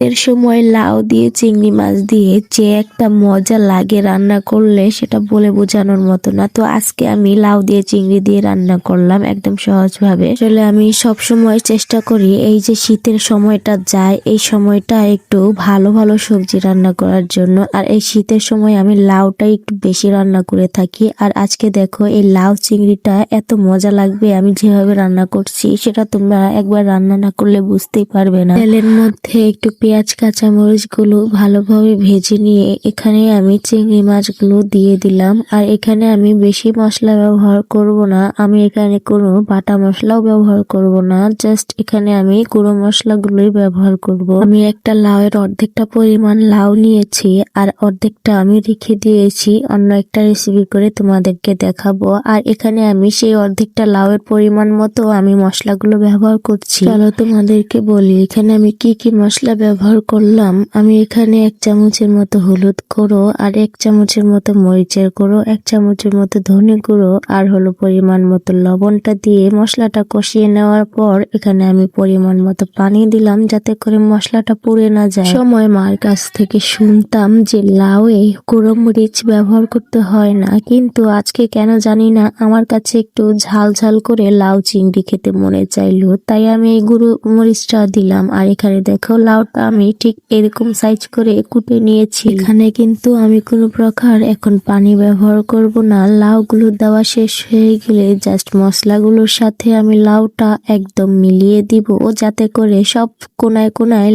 এর সময় লাউ দিয়ে চিংড়ি মাছ দিয়ে যে একটা মজা লাগে রান্না করলে, সেটা বলে বোঝানোর মতো না। তো আজকে আমি লাউ দিয়ে চিংড়ি দিয়ে রান্না করলাম একদম সহজভাবে। আসলে আমি সব সময় চেষ্টা করি এই যে শীতের সময়টা যায়, এই সময়টা একটু ভালো ভালো সবজি রান্না করার জন্য। আর এই শীতের সময় আমি লাউটা একটু বেশি রান্না করে থাকি। আর আজকে দেখো এই লাউ চিংড়িটা এত মজা লাগবে আমি যেভাবে রান্না করছি, সেটা তোমরা একবার রান্না না করলে বুঝতেই পারবে না। তেলের মধ্যে একটু পেঁয়াজ কাঁচামরিচগুলো ভালোভাবে ভেজে নিয়ে এখানে আমি চিংড়ি মাছগুলো দিয়ে দিলাম। আর এখানে আমি বেশি মশলা ব্যবহার করব না। আমি এখানে কোনো বাটা মশলাও ব্যবহার করব না। জাস্ট এখানে আমি গুঁড়ো মশলাগুলোই ব্যবহার করব। আমি একটা লাউয়ের অর্ধেকটা পরিমাণ লাউ নিয়েছি আর অর্ধেকটা আমি রেখে দিয়েছি। অন্য একটা রেসিপি করে তোমাদেরকে দেখাবো। আর এখানে আমি সেই অর্ধেকটা লাউয়ের পরিমাণ মতো আমি মশলাগুলো ব্যবহার করছি। চলো তোমাদেরকে বলি, এখানে আমি কি কি মশলা ব্যবহার করলাম, আমি এখানে এক চামচের মতো হলুদ গুঁড়ো আর এক চামচের মতো মরিচের গুঁড়ো, এক চামচের মতো ধনে গুঁড়ো আর হলো পরিমাণ মতো লবণটা দিয়ে মশলাটা কষিয়ে নেওয়ার পর এখানে আমি পরিমাণ মতো পানি দিলাম যাতে করে মশলাটা পুড়ে না যায়। সময় মার কাছ থেকে শুনতাম যে লাউ লাউয়ে গুঁড়ো মরিচ ব্যবহার করতে হয় না, কিন্তু আজকে কেন জানি না, আমার কাছে একটু ঝাল ঝাল করে লাউ চিংড়ি খেতে মনে চাইলো, তাই আমি এই গুঁড়ো মরিচটা দিলাম। আর এখানে দেখো লাউটা আমি ঠিক এরকম সাইজ করে কুটে নিয়েছি। এখানে কিন্তু আমি কোনো প্রকার এখন পানি ব্যবহার করব না। লাউগুলো দেওয়া শেষ হয়ে গেলে জাস্ট মশলাগুলোর সাথে আমি লাউটা একদম মিলিয়ে দিব। যাতে করে সব কোনায় কোনায়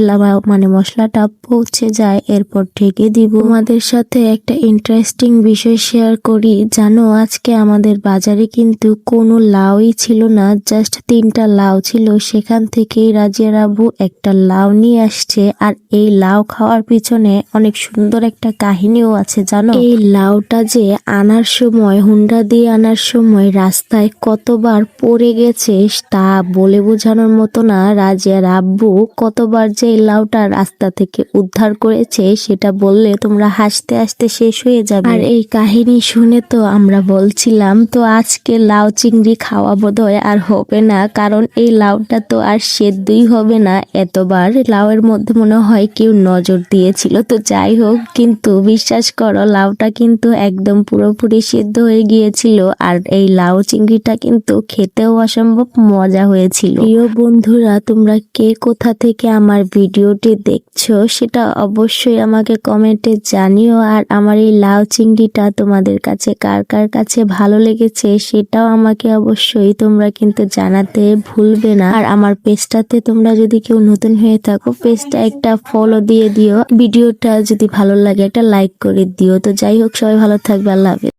মানে মশলাটা পৌঁছে যায়, এরপর ঢেকে দিব। আমাদের সাথে একটা ইন্টারেস্টিং বিষয় শেয়ার করি। জানো, আজকে আমাদের বাজারে কিন্তু কোনো লাউই ছিল না জাস্ট তিনটা লাউ ছিল। সেখান থেকেই রাজিয়ার আব্বু একটা লাউ নিয়ে আসছে। আর এই লাউ খাওয়ার পিছনে অনেক সুন্দর একটা কাহিনীও আছে জানো? এই লাউটা যে আনার সময় হুন্ডা দিয়ে আনার সময় রাস্তায় কতবার পড়ে গেছে তা বলে বোঝানোর মতো না। রাজিয়ার আব্বু কতবার যে এই লাউটা রাস্তা থেকে উদ্ধার করেছে সেটা বললে তোমরা হাসতে হাসতে শেষ হয়ে যাবে। আর এই কাহিনী শুনে তো আমরা বলছিলাম তো আজকে লাউ চিংড়ি খাওয়া বোধহয় আর হবে না কারণ এই লাউটা তো আর সেদ্ধই হবে না। এতবার লাউয়ের মধ্যে মনে হয় কেউ নজর দিয়েছিল, তো যাই হোক, কিন্তু বিশ্বাস করো, লাউটা কিন্তু একদম পুরোপুরি সিদ্ধ হয়ে গিয়েছিল, আর এই লাউ চিংড়িটা কিন্তু খেতেও অসম্ভব মজা হয়েছিল। প্রিয় বন্ধুরা, তোমরা কে কোথা থেকে আমার ভিডিওটি দেখছ, সেটা অবশ্যই আমাকে কমেন্টে জানিও, আর আমার এই লাউ চিংড়িটা তোমাদের কাছে কার কার কাছে ভালো লেগেছে, সেটাও আমাকে অবশ্যই তোমরা কিন্তু জানাতে ভুলবে না। আর আমার পেজটাতে তোমরা যদি কেউ নতুন হয়ে থাকো, পেজটা একটা ফলো দিয়ে দিও। ভিডিওটা যদি ভালো লাগে, একটা লাইক করে দিও। তো যাই হোক, সবাই ভালো থাকবে, আল্লাহ হাফেজ।